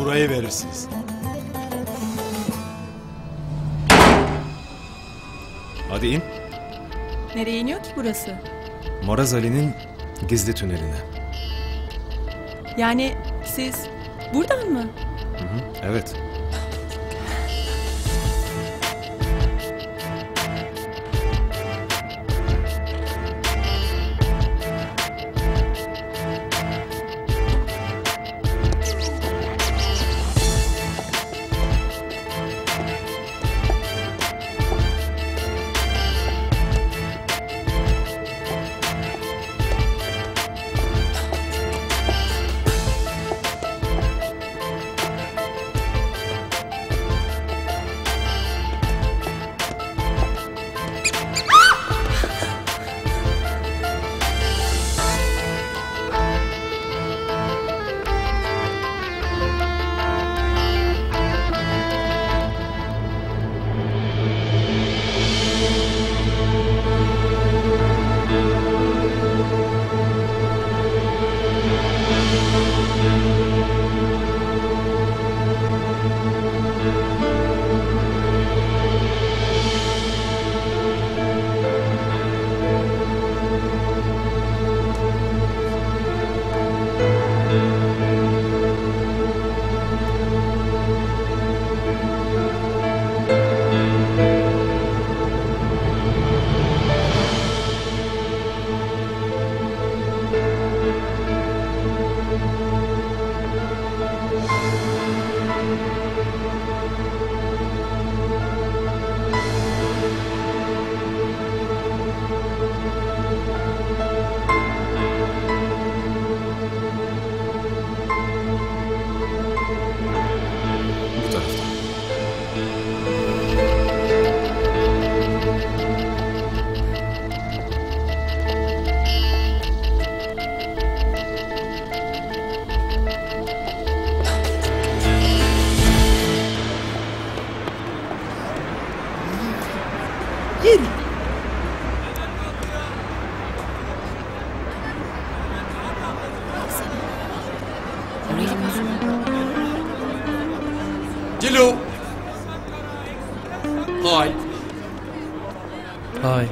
burayı verirsiniz. Hadi in. Nereye iniyor ki burası? Maraz Ali'nin gizli tüneline. Yani siz buradan mı? Evet. Cilo. Hay. Hay.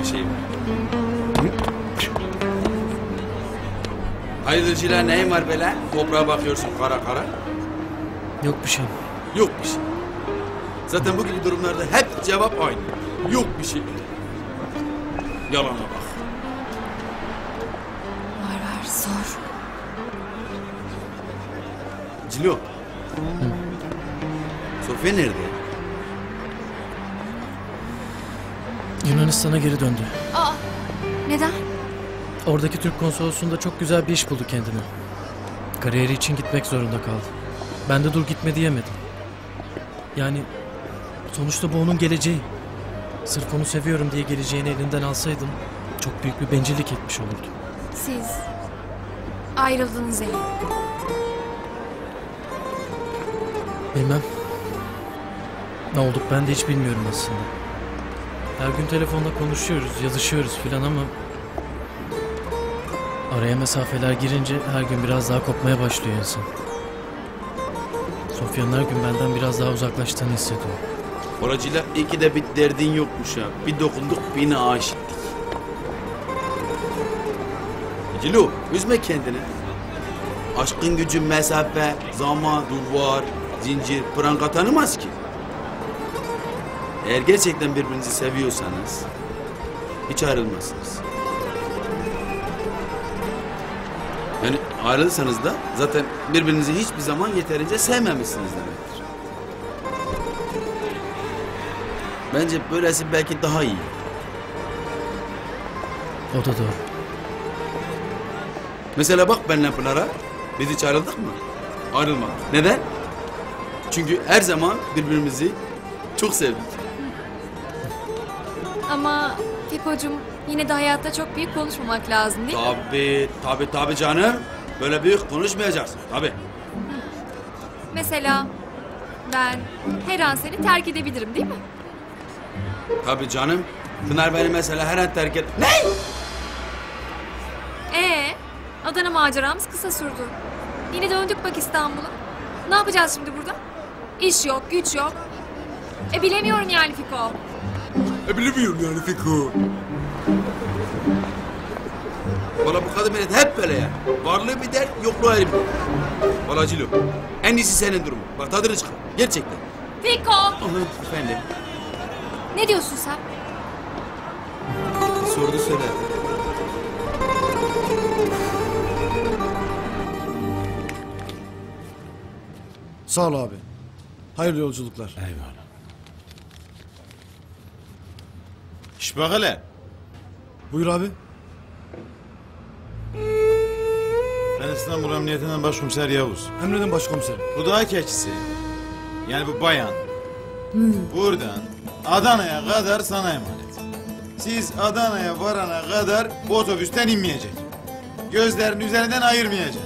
Bir şey var. Hayırdır Cila neyin var böyle? Toprağa bakıyorsun kara kara. Yok bir şey. Yok bir şey. Zaten bu gibi durumlarda hep cevap aynı. Yok bir şey. Yalana bak. Var var sor. Cilo. Sofya nerede? Yunanistan'a geri döndü. Aa neden? Oradaki Türk konsolosluğunda çok güzel bir iş buldu kendine. Kariyeri için gitmek zorunda kaldı. Ben de dur gitme diyemedim. Yani sonuçta bu onun geleceği. Sırf onu seviyorum diye geleceğini elinden alsaydım çok büyük bir bencillik etmiş olurdum. Siz ayrıldınız yani. Bilmem. Ne olduk ben de hiç bilmiyorum aslında. Her gün telefonda konuşuyoruz, yazışıyoruz filan ama... Araya mesafeler girince her gün biraz daha kopmaya başlıyor insan. Sofya'nın her gün benden biraz daha uzaklaştığını hissediyor. Oracıyla iki de bir derdin yokmuş ha. Bir dokunduk birine aşıktık. Cilo üzme kendini. Aşkın gücü mesafe, zaman, duvar, zincir, pranga tanımaz ki. Eğer gerçekten birbirinizi seviyorsanız hiç ayrılmazsınız. Yani ayrılırsanız da zaten birbirinizi hiçbir zaman yeterince sevmemişsiniz demektir. Bence böylesi belki daha iyi. O da doğru. Mesela bak benle Pınar'a. Biz hiç ayrıldık mı? Ayrılmadık. Neden? Çünkü her zaman birbirimizi çok sevdik. Ama Fiko'cum yine de hayatta çok büyük konuşmamak lazım değil mi? Tabii, tabii, tabii canım. Böyle büyük konuşmayacaksın. Tabii. Mesela ben her an seni terk edebilirim değil mi? Tabii canım. Pınar beni mesela her an terk et... Ne? Ee, Adana maceramız kısa sürdü. Yine döndük bak İstanbul'a. Ne yapacağız şimdi burada? İş yok, güç yok. E bilemiyorum yani Fiko. E bilmiyorum yani Fiko. Valla bu kadın millet hep böyle ya. Varlığı bir dert, yokluğu ayrı bir dert. Valla Cilo, en iyisi senin durumun. Bak tadını çıkar. Gerçekten. Fiko! Efendim. Ne diyorsun sen? Sordu söyle. Sağ ol abi. Hayırlı yolculuklar. Eyvallah. İş bak hele. Buyur abi. Ben İstanbul Emniyetinden Başkomiser Yavuz. Emredin başkomiserim. Bu dağ keçisi. Yani bu bayan. Buradan Adana'ya kadar sana emanet. Siz Adana'ya varana kadar bu otobüsten inmeyecek. Gözlerin üzerinden ayırmayacak.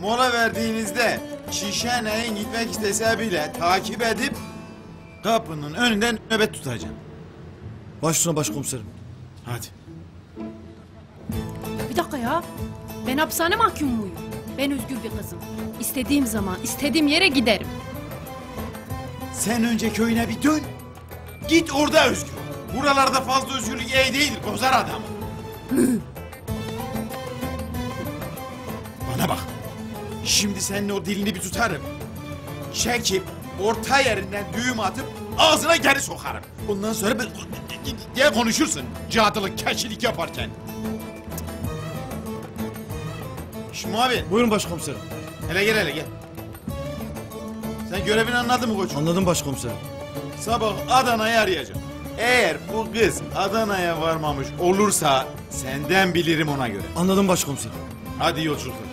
Mola verdiğinizde şişe neyin gitmek istese bile takip edip kapının önünden nöbet tutacaksın. Baş üstüne başkomiserim. Hadi. Bir dakika ya. Ben hapishane mahkum muyum? Ben özgür bir kızım. İstediğim zaman istediğim yere giderim. Sen önce köyüne bir dön. Git orada özgür. Buralarda fazla özgürlük iyi değildir. Bozar adamı. Bana bak. Şimdi senin o dilini bir tutarım. Çekip orta yerinden düğüm atıp ağzına geri sokarım. Ondan sonra ben, diye konuşursun. Cadılık, keşilik yaparken. Şimdi abi, Buyurun başkomiserim. hele gel hele gel. Sen görevini anladın mı koçum? Anladım başkomiserim. Sabah Adana'yı arayacağım. Eğer bu kız Adana'ya varmamış olursa senden bilirim ona göre. Anladım başkomiserim. Hadi yolculuklar.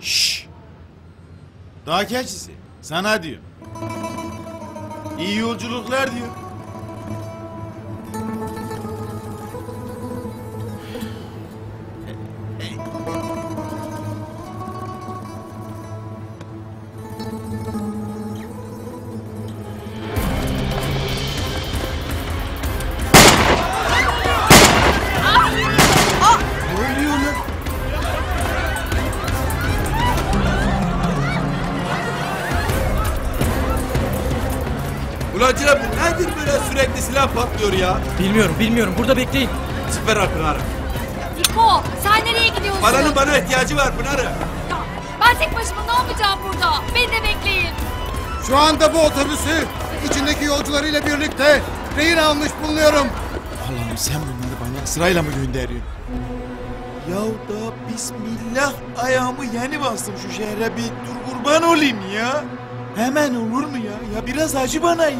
Şşş. Dağ keçisi sana diyor. İyi yolculuklar diyor. Ulan Cilo bu nedir böyle sürekli silah patlıyor ya? Bilmiyorum bilmiyorum burada bekleyin. Süper al Pınar'ı. Fiko sen nereye gidiyorsun? Paranın bana ihtiyacı var Pınar'ı. Ya, Ben tek başıma ne yapacağım burada? Beni de bekleyin. Şu anda bu otobüsü içindeki yolcularıyla birlikte rehin almış bulunuyorum. Allah'ım sen bunları bana sırayla mı gönderiyorsun? Ya da bismillah ayağımı yeni bastım şu şehre bir dur kurban olayım ya. Hemen olur mu ya? Ya biraz acı bana ya.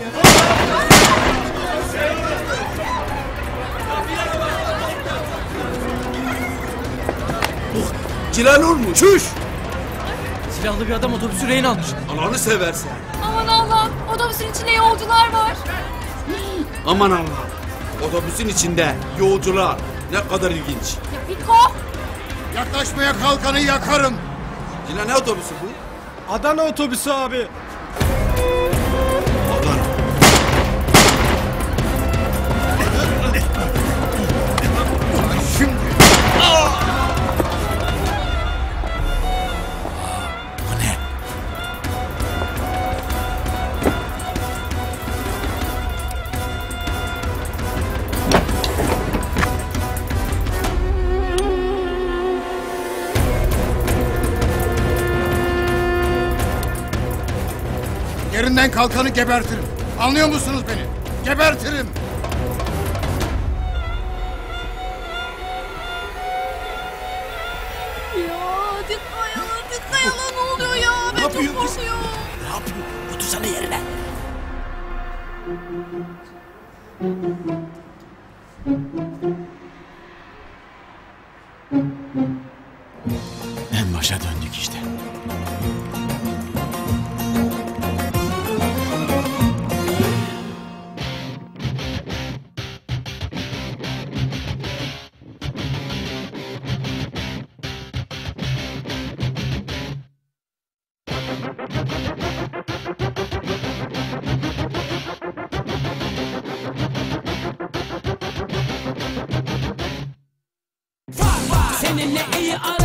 Cilal olmuş. Çüş. Silahlı bir adam otobüsü rehin almış. Allah'ını seversen. Aman Allah'ım otobüsün içinde yolcular var. Aman Allah. Otobüsün içinde yolcular. Ne kadar ilginç. Ya Fiko Yaklaşmaya kalkanı yakarım. Cilal ne otobüsü bu? Adana otobüsü abi. Yerinden kalkanı gebertirim. Anlıyor musunuz beni? Gebertirim. Ya tıkla ya ne oluyor ya? Ben çok yapıyorsun kız? korkuyorum. Ne yapıyorsun? Otursana yerine. En başa döndük işte. Sending the air